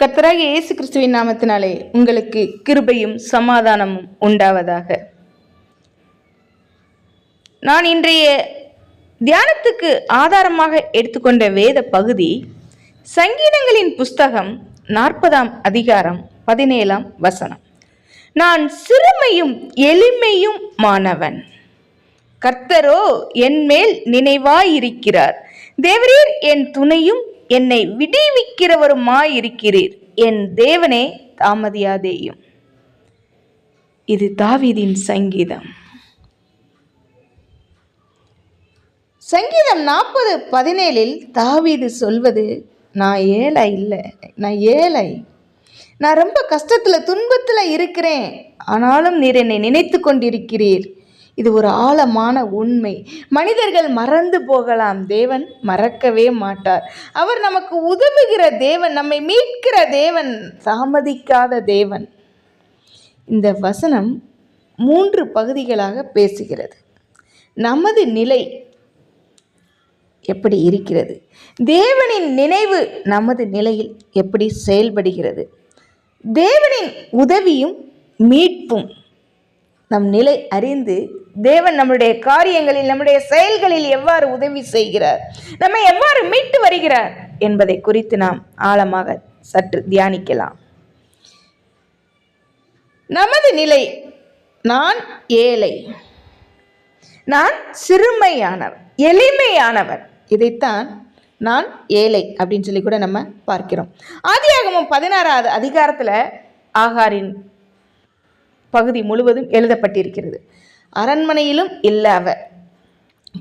கத்தராக இயேசு கிறிஸ்துவின் நாமத்தினாலே உங்களுக்கு கிருபையும் சமாதானமும் உண்டாவதாக. நான் இன்றைய தியானத்துக்கு ஆதாரமாக எடுத்துக்கொண்ட வேத பகுதி சங்கீதங்களின் புஸ்தகம் நாற்பதாம் அதிகாரம் பதினேழாம் வசனம். நான் சிறுமையும் எளிமையும் மாணவன். கர்த்தரோ என் மேல் நினைவாயிருக்கிறார். தேவரீர் என் துணையும் என்னை விடுவிக்கிறவருமாயிருக்கிறீர். என் தேவனே தாமதியாதேயும். இது தாவீதின் சங்கீதம். சங்கீதம் நாற்பது பதினேழில் தாவீது சொல்வது நான் ஏழை இல்லை நான் ஏழை. நான் ரொம்ப கஷ்டத்தில் துன்பத்தில் இருக்கிறேன். ஆனாலும் நீர் என்னை நினைத்து கொண்டிருக்கிறீர். இது ஒரு ஆழமான உண்மை. மனிதர்கள் மறந்து போகலாம். தேவன் மறக்கவே மாட்டார். அவர் நமக்கு உதவுகிற தேவன் நம்மை மீட்கிற தேவன் தாமதிக்காத தேவன். இந்த வசனம் மூன்று பகுதிகளாக பேசுகிறது. நமது நிலை எப்படி இருக்கிறது? தேவனின் நினைவு நமது நிலையில் எப்படி செயல்படுகிறது? தேவனின் உதவியும் மீட்பும் நம் நிலை அறிந்து தேவன் நம்முடைய காரியங்களில் நம்முடைய செயல்களில் எவ்வாறு உதவி செய்கிறார்? நம்மை எவ்வாறு மீட்டு வருகிறார்? என்பதை குறித்து நாம் ஆழமாக சற்று தியானிக்கலாம். நமது நிலை நான் ஏழை. நான் சிறுமையானவர் எளிமையானவர் இதைத்தான் நான் ஏழை அப்படின்னு சொல்லி கூட நம்ம பார்க்கிறோம். ஆதியாகமும் பதினாறாவது அதிகாரத்தில் ஆகாரின் பகுதி முழுவதும் எழுதப்பட்டிருக்கிறது. அரண்மனையிலும் இல்லை அவ.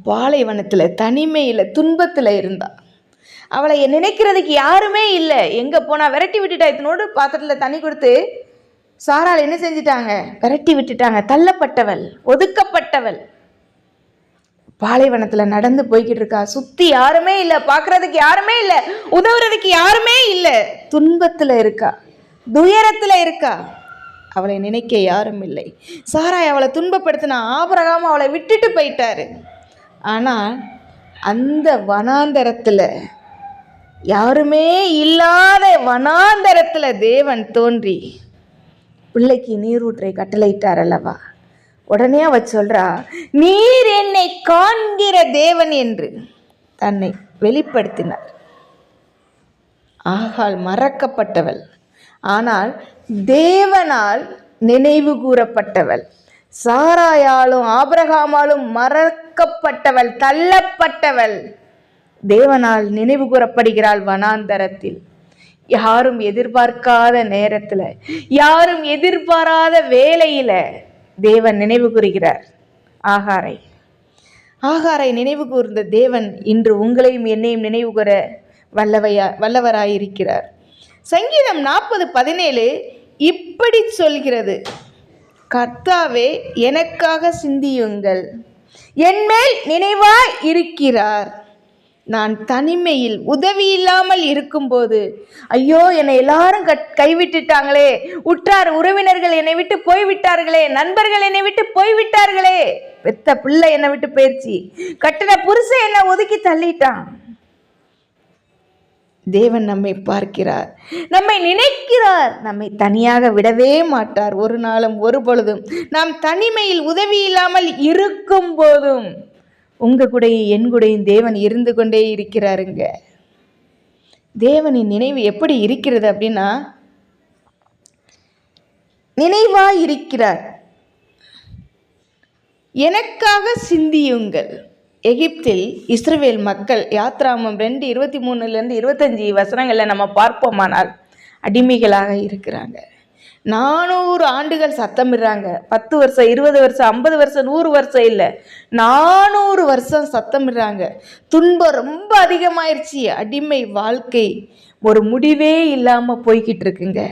பாலைவனத்தில் தனிமையில் துன்பத்தில் இருந்தா. அவளை நினைக்கிறதுக்கு யாருமே இல்லை. எங்கே போனால் விரட்டி விட்டுட்டா? இத்தனோடு பாத்திரத்தில் தண்ணி கொடுத்து சாரால் என்ன செஞ்சிட்டாங்க? விரட்டி விட்டுட்டாங்க. தள்ளப்பட்டவள் ஒதுக்கப்பட்டவள். பாலைவனத்தில் நடந்து போய்கிட்டு இருக்கா. சுற்றி யாருமே இல்லை. பார்க்குறதுக்கு யாருமே இல்லை. உதவுறதுக்கு யாருமே இல்லை. துன்பத்தில் இருக்கா. துயரத்தில் இருக்கா. அவளை நினைக்க யாரும் இல்லை. சாராய் அவளை துன்பப்படுத்தின ஆபரகாம் அவளை விட்டுட்டு போயிட்டாரு. ஆனால் அந்த வனாந்தரத்தில் யாருமே இல்லாத வனாந்தரத்தில் தேவன் தோன்றி பிள்ளைக்கு நீரூற்றை கட்டளையிட்டார் அல்லவா? உடனே அவ சொல்றா நீர் என்னை காண்கிற தேவன் என்று. தன்னை வெளிப்படுத்தினார். ஆகால் மறக்கப்பட்டவள். ஆனால் தேவனால் நினைவு கூறப்பட்டவள் சாராயாலும் ஆபரகாமாலும் மறக்கப்பட்டவள் தள்ளப்பட்டவள். தேவனால் நினைவு கூறப்படுகிறாள் வனாந்தரத்தில். யாரும் எதிர்பார்க்காத நேரத்தில் யாரும் எதிர்பாராத வேலையில் தேவன் நினைவு கூறுகிறார் ஆகாரை. ஆகாரை நினைவு கூர்ந்த தேவன் இன்று உங்களையும் என்னையும் நினைவு கூற வல்லவையா வல்லவராயிருக்கிறார். சங்கீதம் நாற்பது பதினேழு இப்படி சொல்கிறது. கர்த்தாவே எனக்காக சிந்தியுங்கள். என்மேல் நினைவாய் இருக்கிறார். நான் தனிமையில் உதவி இல்லாமல் இருக்கும்போது ஐயோ என்னை எல்லாரும் கட் கைவிட்டுட்டாங்களே. உற்றார் உறவினர்கள் என்னை விட்டு போய்விட்டார்களே. நண்பர்கள் என்னை விட்டு போய்விட்டார்களே. பெத்த பிள்ளை என்னை விட்டு போயிடுச்சு கட்டின புருஷன் என்னை ஒதுக்கி தள்ளிட்டான். தேவன் நம்மை பார்க்கிறார். நம்மை நினைக்கிறார். நம்மை தனியாக விடவே மாட்டார். ஒரு நாளும் ஒரு பொழுதும். நாம் தனிமையில் உதவி இல்லாமல் இருக்கும் போதும். உங்க கூடையும் என் கூடையும் தேவன் இருந்து கொண்டே இருக்கிறாருங்க. தேவனின் நினைவு எப்படி இருக்கிறது அப்படின்னா நினைவாக இருக்கிறார். எனக்காக சிந்தியுங்கள். எகிப்தில் இஸ்ரவேல் மக்கள் யாத்ராமம் ரெண்டு இருபத்தி மூணுலேருந்து இருபத்தஞ்சி வசனங்களில் நம்ம பார்ப்போமானால் அடிமைகளாக இருக்கிறாங்க. நானூறு ஆண்டுகள் சத்தமிடுறாங்க. பத்து வருஷம் இருபது வருஷம் ஐம்பது வருஷம் நூறு வருஷம் இல்லை. நானூறு வருஷம் சத்தமிடுறாங்க. துன்பம் ரொம்ப அதிகமாயிருச்சு. அடிமை வாழ்க்கை ஒரு முடிவே இல்லாமல் போய்கிட்டு இருக்குங்க.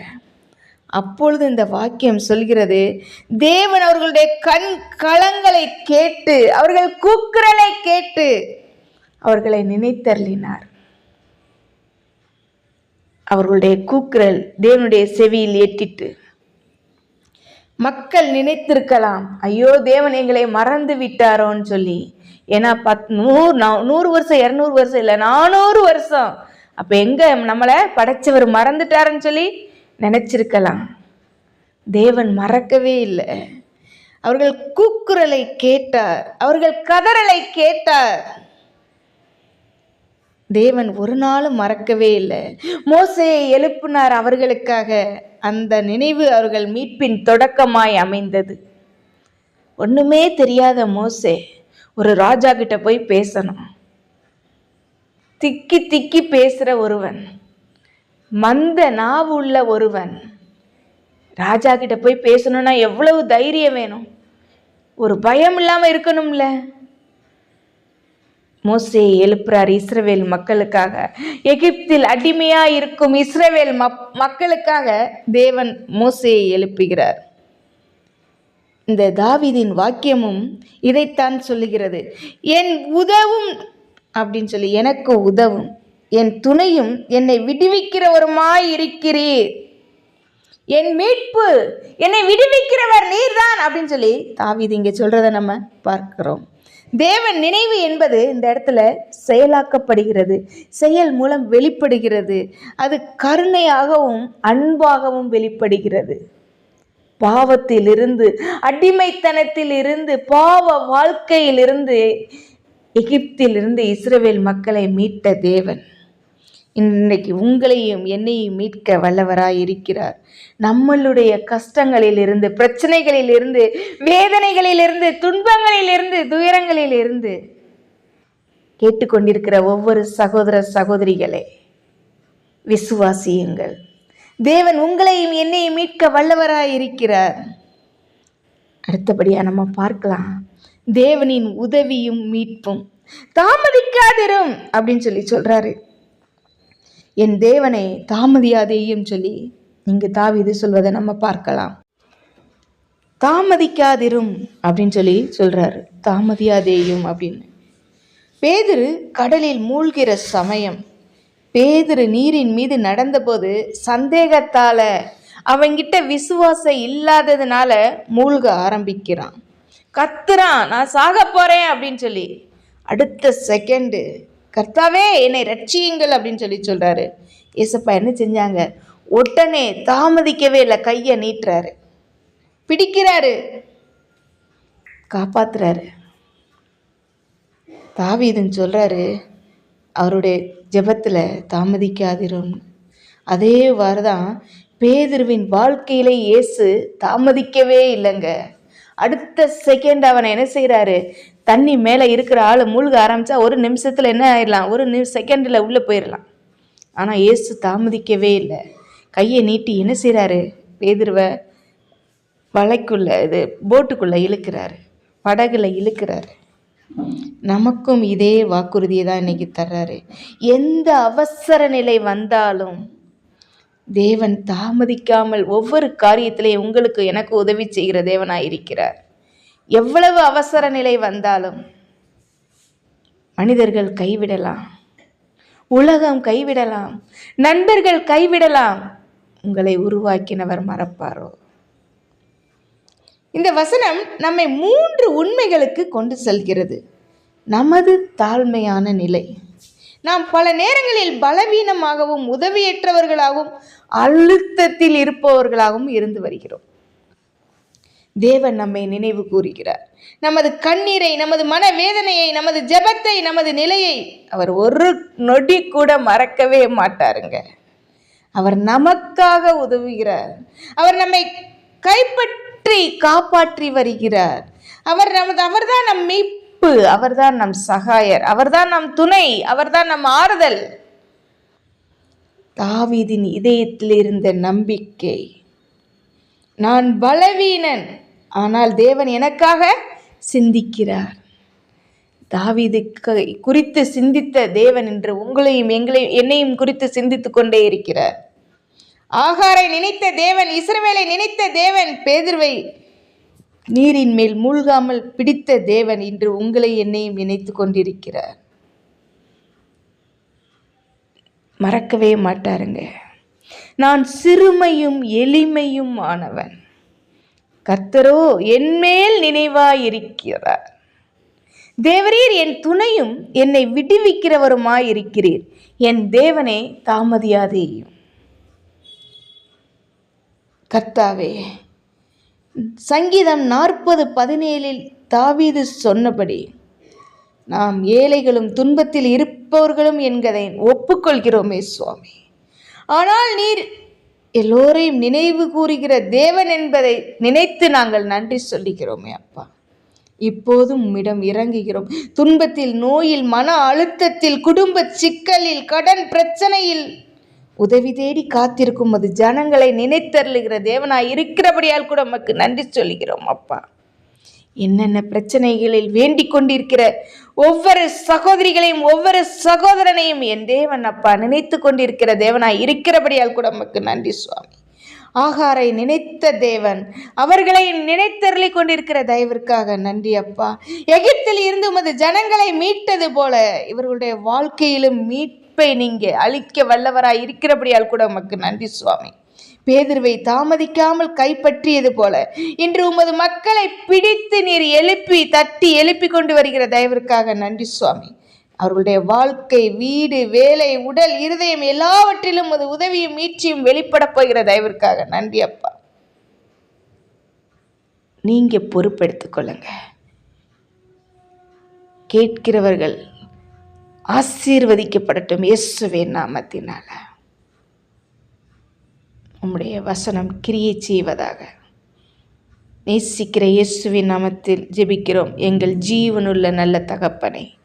அப்பொழுது இந்த வாக்கியம் சொல்கிறது தேவன் அவர்களுடைய கண் களங்களை கேட்டு அவர்கள் கூக்குரலை கேட்டு அவர்களை நினைத்தருளினார். அவர்களுடைய கூக்குரல் தேவனுடைய செவியில் எட்டிட்டு மக்கள் நினைத்திருக்கலாம் ஐயோ தேவன் எங்களை மறந்து விட்டாரோன்னு சொல்லி ஏன்னா பத் நூறு நா- நூறு வருஷம் இரநூறு வருஷம் இல்லை நானூறு வருஷம். அப்போ எங்கே நம்மளை படைச்சவர் மறந்துட்டாருன்னு சொல்லி நினச்சிருக்கலாம். தேவன் மறக்கவே இல்லை. அவர்கள் கூக்குரலை கேட்டார். அவர்கள் கதறலை கேட்டார். தேவன் ஒரு நாளும் மறக்கவே இல்லை. மோசையை எழுப்பினார் அவர்களுக்காக. அந்த நினைவு அவர்கள் மீட்பின் தொடக்கமாய் அமைந்தது. ஒண்ணுமே தெரியாத மோசே ஒரு ராஜா கிட்ட போய் பேசணும். திக்கி திக்கி பேசுற ஒருவன். மந்த நாவு உள்ள ஒருவன். ராஜா கிட்ட போய் பேசணும்னா எவ்வளவு தைரியம் வேணும்? ஒரு பயம் இல்லாமல் இருக்கணும்ல. மோசே எழுப்புறார் இஸ்ரவேல் மக்களுக்காக. எகிப்தில் அடிமையா இருக்கும் இஸ்ரவேல் மக்களுக்காக தேவன் மோசையை எழுப்புகிறார். இந்த தாவிதின் வாக்கியமும் இதைத்தான் சொல்லுகிறது. என் உதவும் அப்படின்னு சொல்லி எனக்கு உதவும். என் துணையும் என்னை விடுவிக்கிறவருமாய் இருக்கிறீர் என் மீட்பு என்னை விடுவிக்கிறவர் நீர்தான் அப்படின்னு சொல்லி தாவிது இங்கே சொல்கிறத நம்ம பார்க்கிறோம். தேவன் நினைவு என்பது இந்த இடத்துல செயலாக்கப்படுகிறது. செயல் மூலம் வெளிப்படுகிறது. அது கருணையாகவும் அன்பாகவும் வெளிப்படுகிறது. பாவத்திலிருந்து அடிமைத்தனத்திலிருந்து பாவ வாழ்க்கையிலிருந்து எகிப்திலிருந்து இஸ்ரவேல் மக்களை மீட்ட தேவன். இன்னைக்கு உங்களையும் என்னையும் மீட்க வல்லவராய் இருக்கிறார். நம்மளுடைய கஷ்டங்களிலிருந்து பிரச்சனைகளிலிருந்து வேதனைகளிலிருந்து துன்பங்களிலிருந்து துயரங்களிலிருந்து கேட்டுக்கொண்டிருக்கிற ஒவ்வொரு சகோதர சகோதரிகளே விசுவாசியுங்கள். தேவன் உங்களையும் என்னையும் மீட்க வல்லவராய் இருக்கிறார். அடுத்தபடியாக நம்ம பார்க்கலாம். தேவனின் உதவியும் மீட்பும். தாமதிக்காதிரும் அப்படின்னு சொல்லி சொல்கிறாரு என் தேவனை தாமதியாதேயும் சொல்லி இங்கு இது சொல்வதை நம்ம பார்க்கலாம். தாமதிக்காதிரும் அப்படின்னு சொல்லி சொல்கிறாரு தாமதியாதேயும் அப்படின்னு. பேதிரு கடலில் மூழ்கிற சமயம் பேதிரு நீரின் மீது நடந்தபோது சந்தேகத்தால் அவங்கிட்ட விசுவாசம் இல்லாததுனால மூழ்க ஆரம்பிக்கிறான். கத்துறான் நான் சாக போகிறேன் அப்படின்னு சொல்லி அடுத்த செகண்டு கர்த்தாவே என்னை ரட்சியுங்கள் அப்படின்னு சொல்லி சொல்றாரு. ஏசப்பா என்ன செஞ்சாங்க? உடனே தாமதிக்கவே இல்லை கையை நீட்டுறாரு. பிடிக்கிறாரு. காப்பாத்துறாரு. தாவீதுன்னு சொல்றாரு. அவருடைய ஜபத்தில் தாமதிக்காதிரும் அதே வாரதான் பேதுருவின் வாழ்க்கையில இயேசு தாமதிக்கவே இல்லைங்க. அடுத்த செகண்ட் அவனை என்ன செய்கிறாரு தண்ணி மேலே இருக்கிற ஆள் மூழ்க ஆரம்பித்தா ஒரு நிமிஷத்தில் என்ன ஆயிடலாம்? ஒரு நி செகண்டில் உள்ளே போயிடலாம். ஆனால் இயேசு தாமதிக்கவே இல்லை. கையை நீட்டி என்ன செய்கிறாரு பேதுருவை வலைக்குள்ளே இது போட்டுக்குள்ளே இழுக்கிறாரு. படகுல இழுக்கிறாரு. நமக்கும் இதே வாக்குறுதியை தான் இன்னைக்கு தர்றாரு. எந்த அவசர நிலை வந்தாலும் தேவன் தாமதிக்காமல் ஒவ்வொரு காரியத்திலையும் உங்களுக்கு எனக்கு உதவி செய்கிற தேவனாக இருக்கிறார் எவ்வளவு அவசர நிலை வந்தாலும் மனிதர்கள் கைவிடலாம். உலகம் கைவிடலாம். நண்பர்கள் கைவிடலாம். உங்களை உருவாக்கினவர் மறப்பாரோ? இந்த வசனம் நம்மை மூன்று உண்மைகளுக்கு கொண்டு செல்கிறது. நமது தாழ்மையான நிலை. நாம் பல நேரங்களில் பலவீனமாகவும் உதவியற்றவர்களாகவும் அழுத்தத்தில் இருப்பவர்களாகவும் இருந்து வருகிறோம். தேவன் நம்மை நினைவு கூறுகிறார். நமது கண்ணீரை நமது மனவேதனையை நமது ஜெபத்தை நமது நிலையை அவர் ஒரு நொடி கூட மறக்கவே மாட்டாருங்க. அவர் நமக்காக உதவுகிறார். அவர் நம்மை கைப்பற்றி காப்பாற்றி வருகிறார். அவர் நமது அவர்தான் நம் மீட்பு அவர்தான் நம் சகாயர் அவர்தான் நம் துணை அவர்தான் நம் ஆறுதல். தாவீதின் இதயத்தில் இருந்த நம்பிக்கை நான் பலவீனன். ஆனால் தேவன் எனக்காக சிந்திக்கிறார். தாவீது க- குறித்து சிந்தித்த தேவன் என்று உங்களையும் எங்களையும் என்னையும் குறித்து சிந்தித்து கொண்டே இருக்கிறார். ஆகாரை நினைத்த தேவன் இஸ்ரவேலை நினைத்த தேவன் பேதிர்வை நீரின் மேல் மூழ்காமல் பிடித்த தேவன் இன்று உங்களை என்னையும் நினைத்து கொண்டிருக்கிறார். மறக்கவே மாட்டாருங்க. நான் சிறுமையும் எளிமையும் ஆனவன். கர்த்தரோ என்மேல் நினைவாயிருக்கிறார். தேவரீர் என் துணையும் என்னை விடுவிக்கிறவருமாயிருக்கிறீர். என் தேவனே தாமதியாதேயும். கர்த்தாவே சங்கீதம் நாற்பது பதினேழில் தாவீது சொன்னபடி நாம் ஏழைகளும் துன்பத்தில் இருப்பவர்களும் என்கதை ஒப்புக்கொள்கிறோமே சுவாமி. ஆனால் நீர் எல்லோரையும் நினைவு கூறுகிற தேவன் என்பதை நினைத்து நாங்கள் நன்றி சொல்லுகிறோமே அப்பா. இப்போதும் உம்மிடம் இறங்குகிறோம். துன்பத்தில் நோயில் மன அழுத்தத்தில் குடும்ப சிக்கலில் கடன் பிரச்சனையில் உதவி தேடி காத்திருக்கும் அது ஜனங்களை நினைத்தருளுகிற தேவனாய் இருக்கிறபடியால் கூட உமக்கு நன்றி சொல்லுகிறோம் அப்பா. என்னென்ன பிரச்சனைகளில் வேண்டிக் கொண்டிருக்கிற ஒவ்வொரு சகோதரிகளையும் ஒவ்வொரு சகோதரனையும் என் தேவன் அப்பா நினைத்து கொண்டிருக்கிற தேவனாய் இருக்கிறபடியால் கூட நமக்கு நன்றி சுவாமி. ஆகாரை நினைத்த தேவன் அவர்களை நினைத்தருளி கொண்டிருக்கிற தயவிற்காக நன்றி அப்பா. எகிப்தில் இருந்து உமது ஜனங்களை மீட்டது போல இவர்களுடைய வாழ்க்கையிலும் மீட்பை நீங்க அழிக்க வல்லவராய் இருக்கிறபடியால் கூட உமக்கு நன்றி சுவாமி. பேதிர்வை தாமதிக்காமல் கைப்பற்றியது போல இன்று உமது மக்களை பிடித்து நீர் எழுப்பி தட்டி எழுப்பி கொண்டு வருகிற தயவிற்காக நன்றி சுவாமி. அவர்களுடைய வாழ்க்கை வீடு வேலை உடல் இருதயம் எல்லாவற்றிலும் உமது உதவியும் மீட்சியும் வெளிப்படப் போகிற தயவிற்காக நன்றி அப்பா. நீங்க பொறுப்பெடுத்துக் கொள்ளுங்க. கேட்கிறவர்கள் ஆசீர்வதிக்கப்படட்டும் இயேசுவே நாமத்தினால. உம்முடைய வசனம் கிரியை செய்வதாக. நேசிக்கிற இயேசுவின் நாமத்தில் ஜெபிக்கிறோம். எங்கள் ஜீவனுள்ள நல்ல தகப்பனை.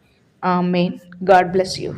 ஆமேன். God bless you